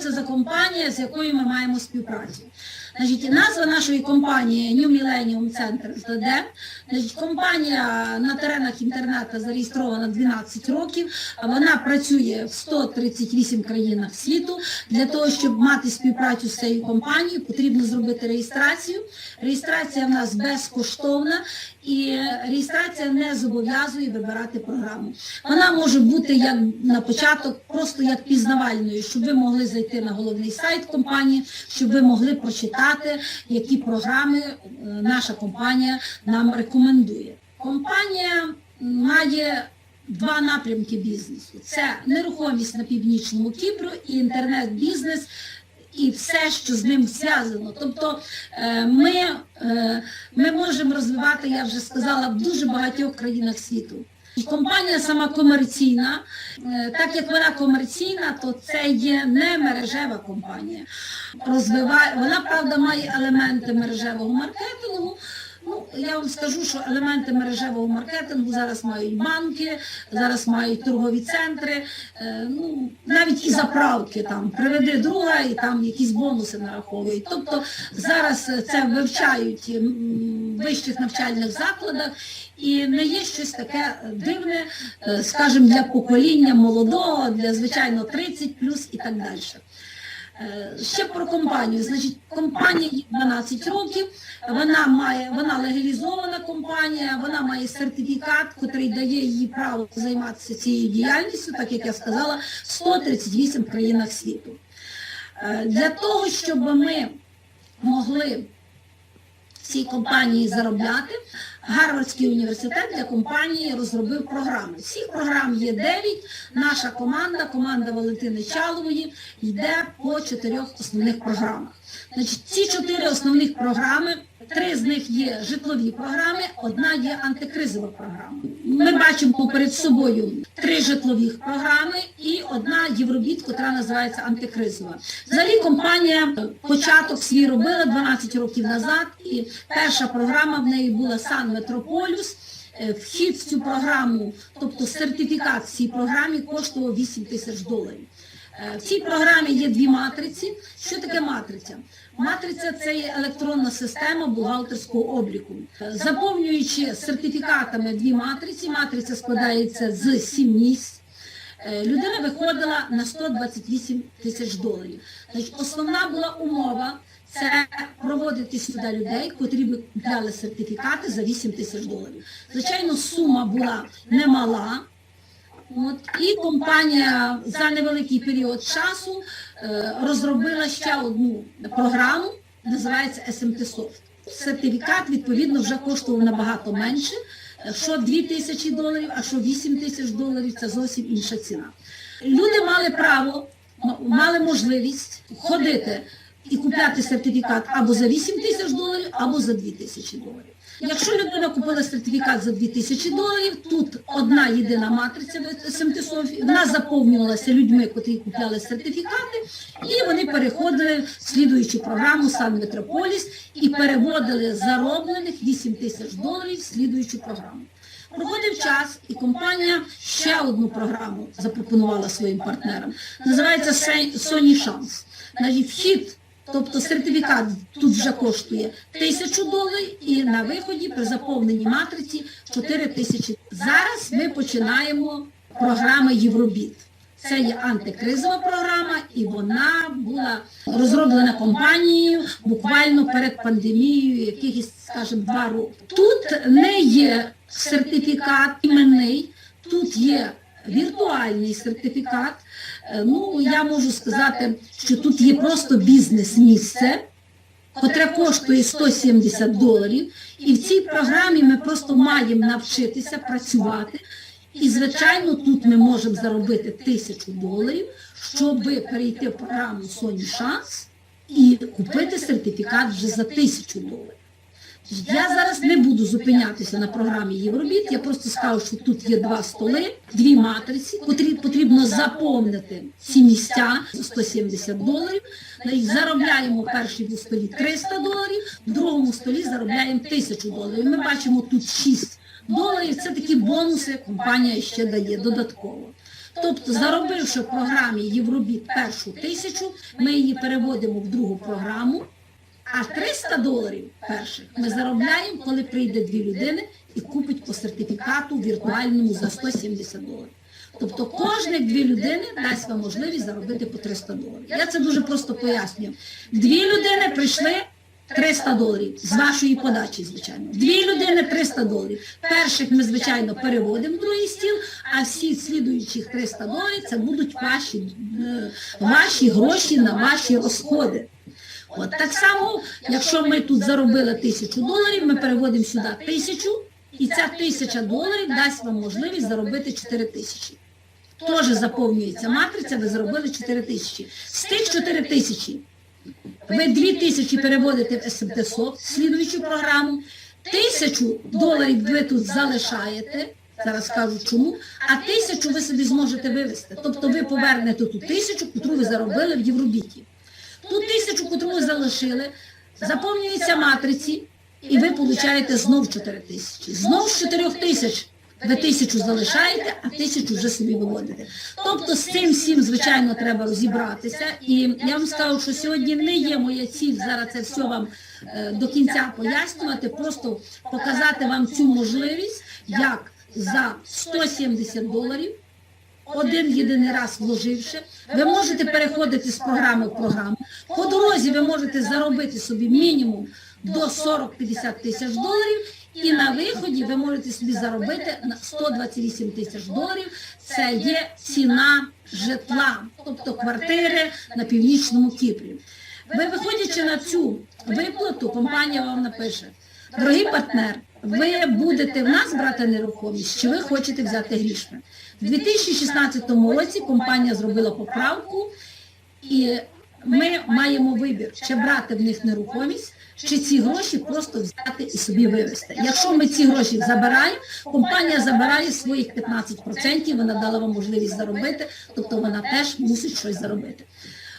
це за компанія, з якою ми маємо співпрацю? Значить, назва нашої компанії New Millennium Center ЗД. Значить, компанія на теренах інтернету зареєстрована 12 років. Вона працює в 138 країнах світу. Для того, щоб мати співпрацю з цією компанією, потрібно зробити реєстрацію. Реєстрація в нас безкоштовна і реєстрація не зобов'язує вибирати програму. Вона може бути як на початок, просто як пізнавальною, щоб ви могли зайти на головний сайт компанії, щоб ви могли прочитати, які програми е, наша компанія нам рекомендує. Компанія має два напрямки бізнесу: це нерухомість на північному Кіпру і інтернет-бізнес. І все, що з ним зв'язано. Тобто е, ми, е, ми можемо розвивати, я вже сказала, в дуже багатьох країнах світу. Компанія сама комерційна, Е, так як вона комерційна, то це є не мережева компанія. Розвиває, вона, правда, має елементи мережевого маркетингу. Ну, я вам скажу, що елементи мережевого маркетингу зараз мають банки, зараз мають торгові центри, е, ну, навіть і заправки там, приведи друга і там якісь бонуси нараховують. Тобто зараз це вивчають в вищих навчальних закладах і не є щось таке дивне, е, скажімо, для покоління молодого, для звичайно 30 плюс і так далі. Е, Ще про компанію. Значить, компанія є 12 років, вона має, вона легалізована компанія, вона має сертифікат, який дає їй право займатися цією діяльністю, так як я сказала, в 138 країнах світу. Е, Для того, щоб ми могли цій компанії заробляти, Гарвардський університет для компанії розробив програми. Всіх програм є 9. Наша команда, команда Валентини Чалової, йде по чотирьох основних програмах. Значить, ці чотири основних програми, три з них є житлові програми, одна є антикризова програма. Ми бачимо перед собою три житлових програми і одна Євробіт, яка називається антикризова. Взагалі компанія початок свій робила 12 років назад, і перша програма в неї була Сан Метрополюс. Е, Вхід в цю програму, тобто сертифікат в цій програмі коштував 8 тисяч доларів. Е, В цій програмі є дві матриці. Що таке матриця? Матриця це є електронна система бухгалтерського обліку. Заповнюючи сертифікатами дві матриці, матриця складається з сім місць. Е, Людина виходила на 128 тисяч доларів. Значить, основна була умова це проводити сюди людей, котрі б купляли сертифікати за 8 тисяч доларів. Звичайно, сума була немала. От, і компанія за невеликий період часу е, розробила ще одну програму, називається SMT Soft. Сертифікат, відповідно, вже коштував набагато менше. Що 2 тисячі доларів, а що 8 тисяч доларів це зовсім інша ціна. Люди мали право, мали можливість ходити і купляти сертифікат або за 8 тисяч доларів, або за 2 тисячі доларів. Якщо людина купила сертифікат за 2 тисячі доларів, тут одна єдина матриця в вона заповнювалася людьми, котрі купляли сертифікати, і вони переходили в слідуючу програму Сан Метрополіс і переводили зароблених 8 тисяч доларів в слідуючу програму. Проходив час, і компанія ще одну програму запропонувала своїм партнерам. Називається Sony Chance. Значить, вхід, тобто сертифікат тут вже коштує тисячу доларів, і на виході при заповненні матриці 4 тисячі. Зараз ми починаємо програми Євробіт. Це є антикризова програма, і вона була розроблена компанією буквально перед пандемією, якихось, скажімо, два роки. Тут не є сертифікат іменний, тут є віртуальний сертифікат. Е, Ну, я можу сказати, що тут є просто бізнес-місце, котре коштує 170 доларів. І в цій програмі ми просто маємо навчитися працювати. І, звичайно, тут ми можемо заробити тисячу доларів, щоб перейти в програму Sony Chance і купити сертифікат вже за тисячу доларів. Я зараз не буду зупинятися на програмі Євробіт, я просто скажу, що тут є два столи, дві матриці, потрібно заповнити ці місця за 170 доларів. Заробляємо в першій столі 300 доларів, в другому столі заробляємо 1000 доларів. Ми бачимо тут 6 доларів. Це такі бонуси компанія ще дає додатково. Тобто, заробивши в програмі Євробіт першу тисячу, ми її переводимо в другу програму, а 300 доларів перших ми заробляємо, коли прийде дві людини і купить по сертифікату віртуальному за 170 доларів. Тобто кожних дві людини дасть вам можливість заробити по 300 доларів. Я це дуже просто пояснюю. Дві людини прийшли 300 доларів з вашої подачі, звичайно. Дві людини 300 доларів. Перших ми, звичайно, переводимо в другий стіл, а всі слідуючих 300 доларів це будуть ваші, е, ваші гроші на ваші розходи. От так само, якщо ми тут заробили тисячу доларів, ми переводимо сюди тисячу, і ця тисяча доларів дасть вам можливість заробити 4 тисячі. Теж заповнюється матриця, ви заробили 4 тисячі. З тих 4 тисячі ви 2 тисячі переводите в СМТ-СОП, слідуючу програму, тисячу доларів ви тут залишаєте, зараз скажу чому, а тисячу ви собі зможете вивести. Тобто ви повернете ту тисячу, яку ви заробили в Євробіті. Ту тисячу, ви залишили, заповнюється матриці, і ви получаєте знов 4 тисячі. Знов з 4 тисяч ви тисячу залишаєте, а тисячу вже собі виводите. Тобто з цим всім, звичайно, треба розібратися. І я вам скажу, що сьогодні не є моя ціль зараз це все вам е, до кінця пояснювати, просто показати вам цю можливість, як за 170 доларів один єдиний раз вложивши, ви можете переходити з програми в програму. По дорозі ви можете заробити собі мінімум до 40-50 тисяч доларів, і на виході ви можете собі заробити на 128 тисяч доларів. Це є ціна житла, тобто квартири на північному Кіпрі. Ви виходячи на цю виплату, компанія вам напише, дорогий партнер, ви будете в нас брати нерухомість, чи ви хочете взяти грішми. В 2016 році компанія зробила поправку, і ми маємо вибір, чи брати в них нерухомість, чи ці гроші просто взяти і собі вивезти. Якщо ми ці гроші забираємо, компанія забирає своїх 15%, вона дала вам можливість заробити, тобто вона теж мусить щось заробити.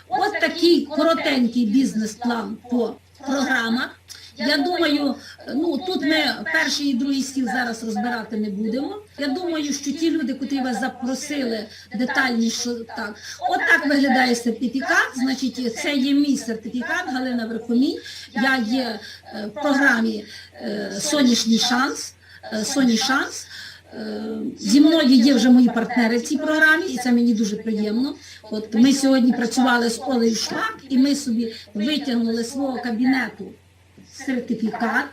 Ось такий коротенький бізнес-план по програмах. Я думаю, ну тут ми перший і другий стіл зараз розбирати не будемо. Я думаю, що ті люди, котрі вас запросили детальніше, так, от так виглядає сертифікат. Значить, це є мій сертифікат Галина Верхомій. Я є е, в програмі е, Сонячний шанс. е, Соні шанс. Е, Зі мною є вже мої партнери в цій програмі, і це мені дуже приємно. От ми сьогодні працювали з Олею Шлак, і ми собі витягнули свого кабінету сертифікат.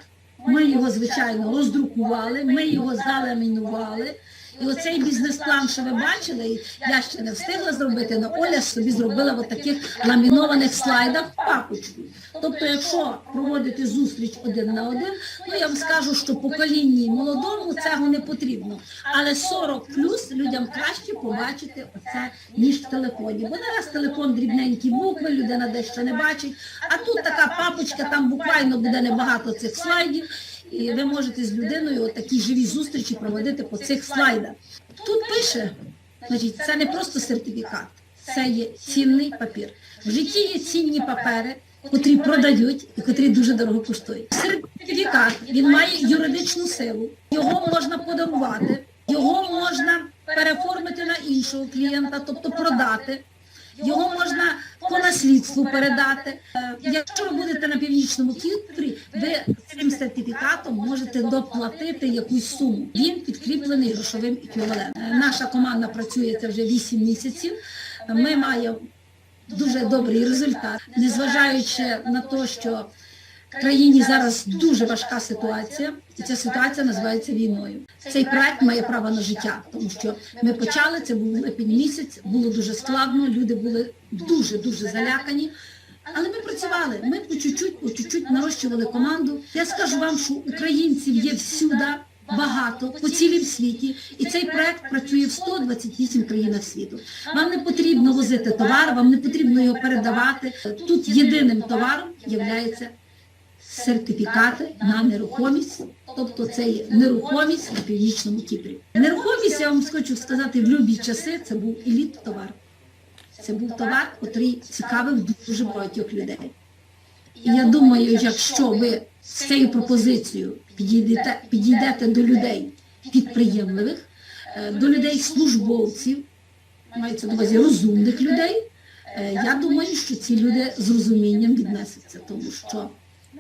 Ми його, звичайно, роздрукували, ми його заламінували. І оцей бізнес-план, що ви бачили, я ще не встигла зробити, але Оля собі зробила в таких ламінованих слайдах папочку. Тобто, якщо проводити зустріч один на один, ну я вам скажу, що поколінні молодому цього не потрібно. Але 40 плюс людям краще побачити оце, ніж в телефоні. Бо не раз телефон дрібненькі букви, людина дещо не бачить. А тут така папочка, там буквально буде небагато цих слайдів. І ви можете з людиною от такі живі зустрічі проводити по цих слайдах. Тут пише, значить, це не просто сертифікат, це є цінний папір. В житті є цінні папери, котрі продають і котрі дуже дорого коштують. Сертифікат він має юридичну силу, його можна подарувати, його можна переформити на іншого клієнта, тобто продати. Його можна по наслідству передати. Е, Якщо ви будете на північному Кіпрі, ви цим сертифікатом можете доплатити якусь суму. Він підкріплений грошовим еквівалентом. Е, Наша команда працює це вже 8 місяців. Ми маємо дуже добрий результат, незважаючи на те, що в країні зараз дуже важка ситуація, і ця ситуація називається війною. Цей проект має право на життя, тому що ми почали, це був липень місяць, було дуже складно, люди були дуже дуже залякані. Але ми працювали, ми по чуть-чуть, по чуть-чуть нарощували команду. Я скажу вам, що українців є всюди багато по цілім світі, і цей проект працює в 128 країнах світу. Вам не потрібно возити товар, вам не потрібно його передавати. Тут єдиним товаром є сертифікати на нерухомість, тобто це є нерухомість на північному Кіпрі. Нерухомість, я вам хочу сказати, в любі часи це був еліт товар. Це був товар, який цікавив дуже багатьох людей. І я думаю, якщо ви з цією пропозицією підійдете, підійдете до людей підприємливих, е, до людей службовців, мається на увазі розумних людей. Е, Я думаю, що ці люди з розумінням віднесуться, тому що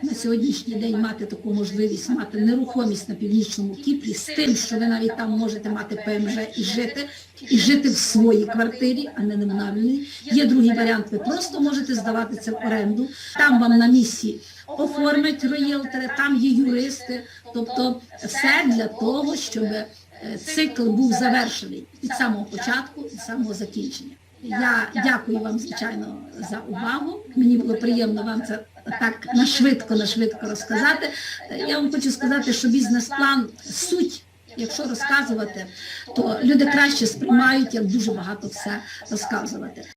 на сьогоднішній день мати таку можливість мати нерухомість на північному Кіпрі з тим, що ви навіть там можете мати ПМЖ і жити, і жити в своїй квартирі, а не на. Є другий варіант, ви просто можете здавати це в оренду. Там вам на місці оформять роєлтери, там є юристи, тобто все для того, щоб е, цикл був завершений від самого початку і самого закінчення. Я дякую вам, звичайно, за увагу. Мені було приємно вам це так на швидко, на швидко розказати. Я вам хочу сказати, що бізнес-план суть. Якщо розказувати, то люди краще сприймають, як дуже багато все розказувати.